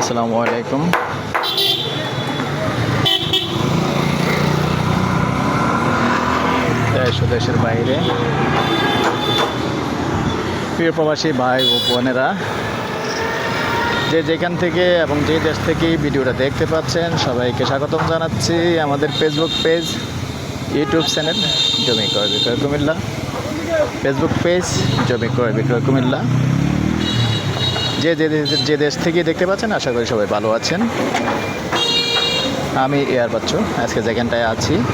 আসসালামু আলাইকুম। দেশ ও দেশের বাইরে। প্রিয় প্রবাসী ভাই ও বোনেরা, যে যেখান থেকে এবং যে দেশ থেকে ভিডিওটা দেখতে পাচ্ছেন, সবাইকে স্বাগতম জানাচ্ছি আমাদের ফেসবুক পেজ ইউটিউব চ্যানেল জমি ক্রয় বিক্রয় কুমিল্লা। ফেসবুক পেজ জমি ক্রয় বিক্রয় কুমিল্লা। যে যে দেশ- থেকে দেখতে পাচ্ছেন, আশা করি সবাই ভালো আছেন। আমি এয়ার বাচ্চু, আজকে যেখানটায় আছি।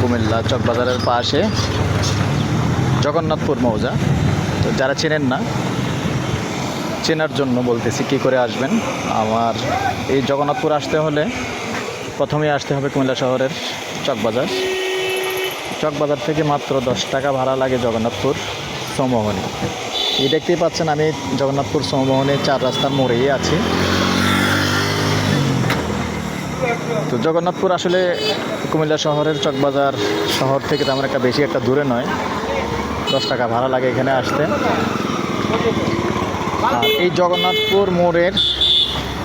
কুমিল্লা চকবাজারের পাশে, জগন্নাথপুর মৌজা। তো যারা চেনেন না, চেনার জন্য বলতেছি কী করে আসবেন। আমার এই জগন্নাথপুর আসতে হলে প্রথমেই আসতে হবে কুমিল্লা শহরের চকবাজার। চকবাজার থেকে মাত্র দশ টাকা ভাড়া লাগে জগন্নাথপুর সমোহনী এই দেখতেই পাচ্ছেন আমি জগন্নাথপুর সমোহনী চার রাস্তার মোড়েই আছি। তো জগন্নাথপুর আসলে কুমিল্লা শহরের চকবাজার শহর থেকে তেমন একটা বেশি একটা দূরে নয়। দশ টাকা ভাড়া লাগে এখানে আসতে। এই জগন্নাথপুর মোড়ের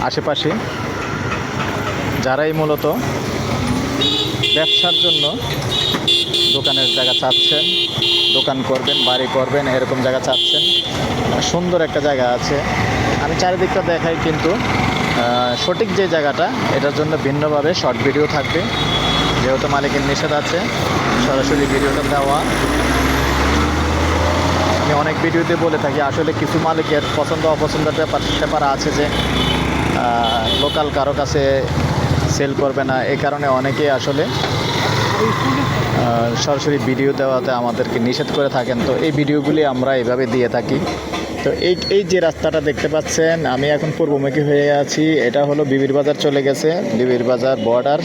আশেপাশে যারাই মূলত ব্যবসার জন্য দোকানের জায়গা চাচ্ছেন দোকান করবেন, বাড়ি করবেন, এরকম জায়গা চাচ্ছেন। সুন্দর একটা জায়গা আছে। আমি চারিদিকটা দেখাই কিন্তু সঠিক যে জায়গাটা, এটার জন্য ভিন্নভাবে শর্ট ভিডিও থাকবে। যেহেতু মালিকের নিষেধ আছে, সরাসরি ভিডিওটা দেওয়া। আমি অনেক ভিডিওতে বলে থাকি, আসলে কিছু মালিকের পছন্দ অপছন্দের ব্যাপার ব্যাপার আছে যে লোকাল কারও কাছে সেল করবে না। এ কারণে অনেকেই আসলে সরাসরি ভিডিও দেওয়াতে আমাদেরকে নিষেধ করে থাকেন। তো এই ভিডিওগুলি আমরা এভাবে দিয়ে থাকি। তো এই এই যে রাস্তাটা দেখতে পাচ্ছেন, আমি এখন পূর্বমুখী হয়ে আছি। এটা হলো বিবির বাজার চলে গেছে। বিবির বাজার বর্ডার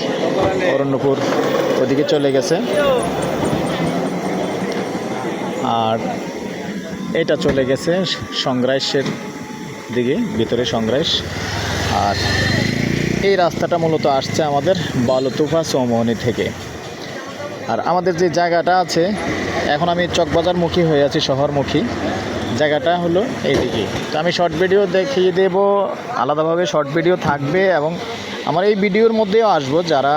অরণ্যপুর ওদিকে চলে গেছে। আর এটা চলে গেছে সংগ্রাসের দিকে, ভিতরে সংগ্রাস। আর এই রাস্তাটা মূলত আসছে আমাদের বালুতুফা চৌমোহনী থেকে। আর আমাদের যে জায়গাটা আছে, এখন আমি চকবাজারমুখী হয়ে আছি, শহরমুখী। জায়গাটা হলো এইদিকে। তো আমি শর্ট ভিডিও দেখিয়ে দেব, আলাদাভাবে শর্ট ভিডিও থাকবে এবং আমার এই ভিডিওর মধ্যেও আসব, যারা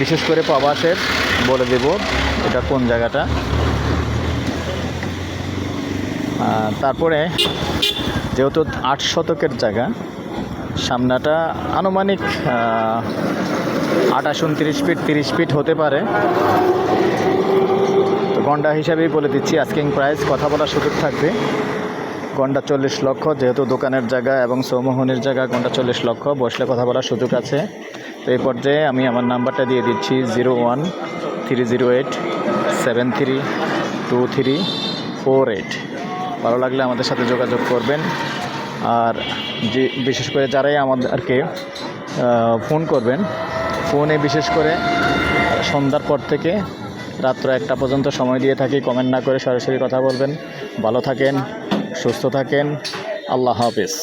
বিশেষ করে প্রবাসের বলে দেব এটা কোন জায়গাটা। তারপরে যেহেতু আট শতকের জায়গা, সামনাটা আনুমানিক আঠাশ উনত্রিশ ফিট, তিরিশ ফিট হতে পারে। তো গন্ডা হিসাবেই বলে দিচ্ছি আস্কিং প্রাইস কথা বলার সুযোগ থাকবে। গন্ডা চল্লিশ লক্ষ, যেহেতু দোকানের জায়গা এবং সৌমোহনের জায়গা, গন্ডা চল্লিশ লক্ষ, বসলে কথা বলার সুযোগ আছে। তো এই পর্যায়ে আমি আমার নাম্বারটা দিয়ে দিচ্ছি, zero one three zero eight seven three two three four eight. ভালো লাগলে আমাদের সাথে যোগাযোগ করবেন। আর যে, বিশেষ করে যারাই আমাদেরকে ফোন করবেন ফোনে বিশেষ করে সন্ধ্যার পর থেকে রাত্র একটা পর্যন্ত সময় দিয়ে থাকি। কমেন্ট না করে সরাসরি কথা বলবেন। ভালো থাকেন, সুস্থ থাকেন। আল্লাহ হাফিজ।